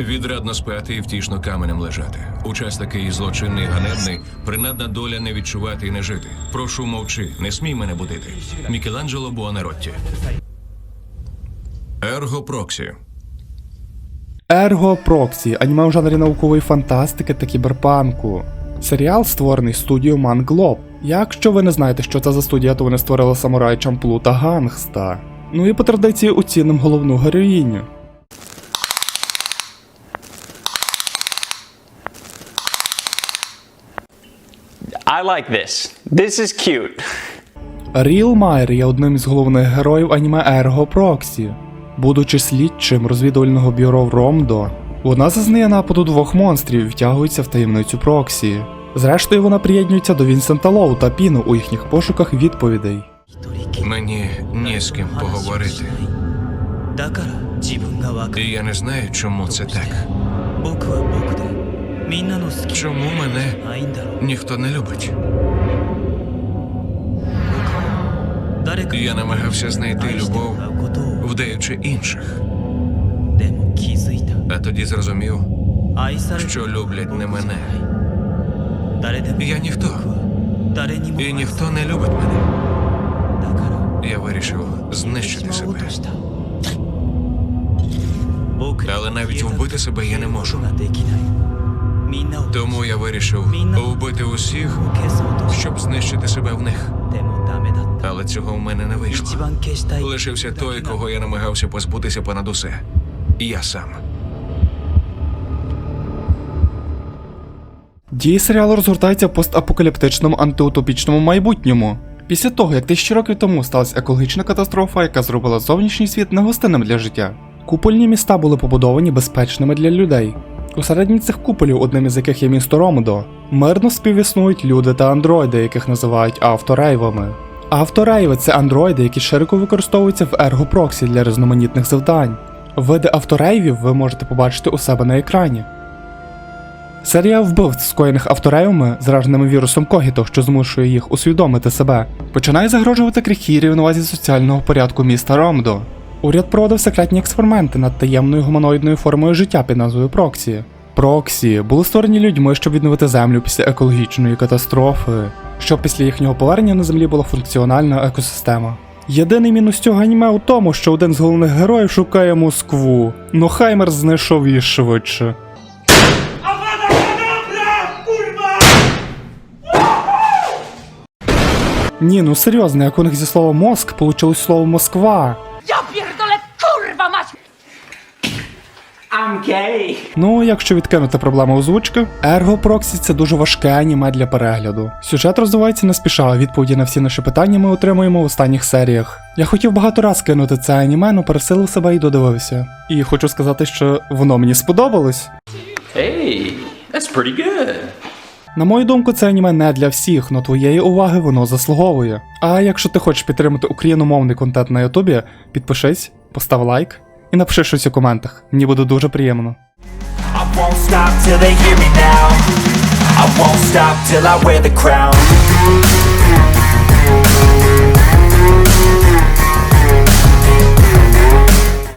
Відрадно спати і втішно каменем лежати. У час такий злочинний ганебний, принадна доля не відчувати і не жити. Прошу мовчи, не смій мене будити. Мікеланджело Буонаротті. Ерго Проксі. Ерго Проксі, аніме у жанрі наукової фантастики та кіберпанку. Серіал створений студією Манглоб. Якщо ви не знаєте, що це за студія, то вони створили самурай Чамплу та Гангста. Ну і по традиції оцінимо головну героїню. I like this. This is cute. Ріл Майер є одним із головних героїв аніме Ерго Проксі. Будучи слідчим розвідувального бюро в Ромдо, вона зазнає нападу двох монстрів і втягується в таємницю Проксі. Зрештою, вона приєднується до Вінсента Лоу та Піну у їхніх пошуках відповідей. Мені ні з ким поговорити. І я не знаю, чому це так. Чому мене ніхто не любить? Я намагався знайти любов, вдаючи інших. А тоді зрозумів, що люблять не мене. Я ніхто. І ніхто не любить мене. Я вирішив знищити себе. Але навіть вбити себе я не можу. Тому я вирішив убити усіх, щоб знищити себе в них. Але цього в мене не вийшло. Лишився той, кого я намагався позбутися понад усе. Я сам. Дії серіалу розгортається в постапокаліптичному антиутопічному майбутньому. Після того, як тисячі років тому сталася екологічна катастрофа, яка зробила зовнішній світ негостинним для життя. Купольні міста були побудовані безпечними для людей. Усередині цих куполів, одним із яких є місто Ромдо, мирно співіснують люди та андроїди, яких називають авторейвами. Авторейви це андроїди, які широко використовуються в ергопроксі для різноманітних завдань. Види авторейвів ви можете побачити у себе на екрані. Серія вбивств, скоєних автореями, зараженими вірусом Когіто, що змушує їх усвідомити себе, починає загрожувати крихі рівновазі соціального порядку міста Ромдо. Уряд проводив секретні експерименти над таємною гуманоїдною формою життя під назвою Проксі. Проксі були створені людьми, щоб відновити землю після екологічної катастрофи, щоб після їхнього повернення на землі була функціональна екосистема. Єдиний мінус цього аніме у тому, що один з головних героїв шукає Москву, но Хаймер знайшов її швидше. Ні, ну серйозно, як у них зі слова мозк получилось слово Москва. ¡Ya pierdole, curva más! Ну, якщо відкинути проблему озвучки, Ergo Proxy це дуже важке аніме для перегляду. Сюжет розвивається не спіша, а відповіді на всі наші питання ми отримуємо в останніх серіях. Я хотів багато раз кинути це аніме, но пересилив себе і додивився. І хочу сказати, що воно мені сподобалось. Hey, that's pretty good. На мою думку, це аніме не для всіх, но твоєї уваги воно заслуговує. А якщо ти хочеш підтримати україномовний контент на Ютубі, підпишись, постав лайк і напиши щось у коментах. Мені буде дуже приємно. I won't stop till they hear me now. I won't stop till I wear the crown.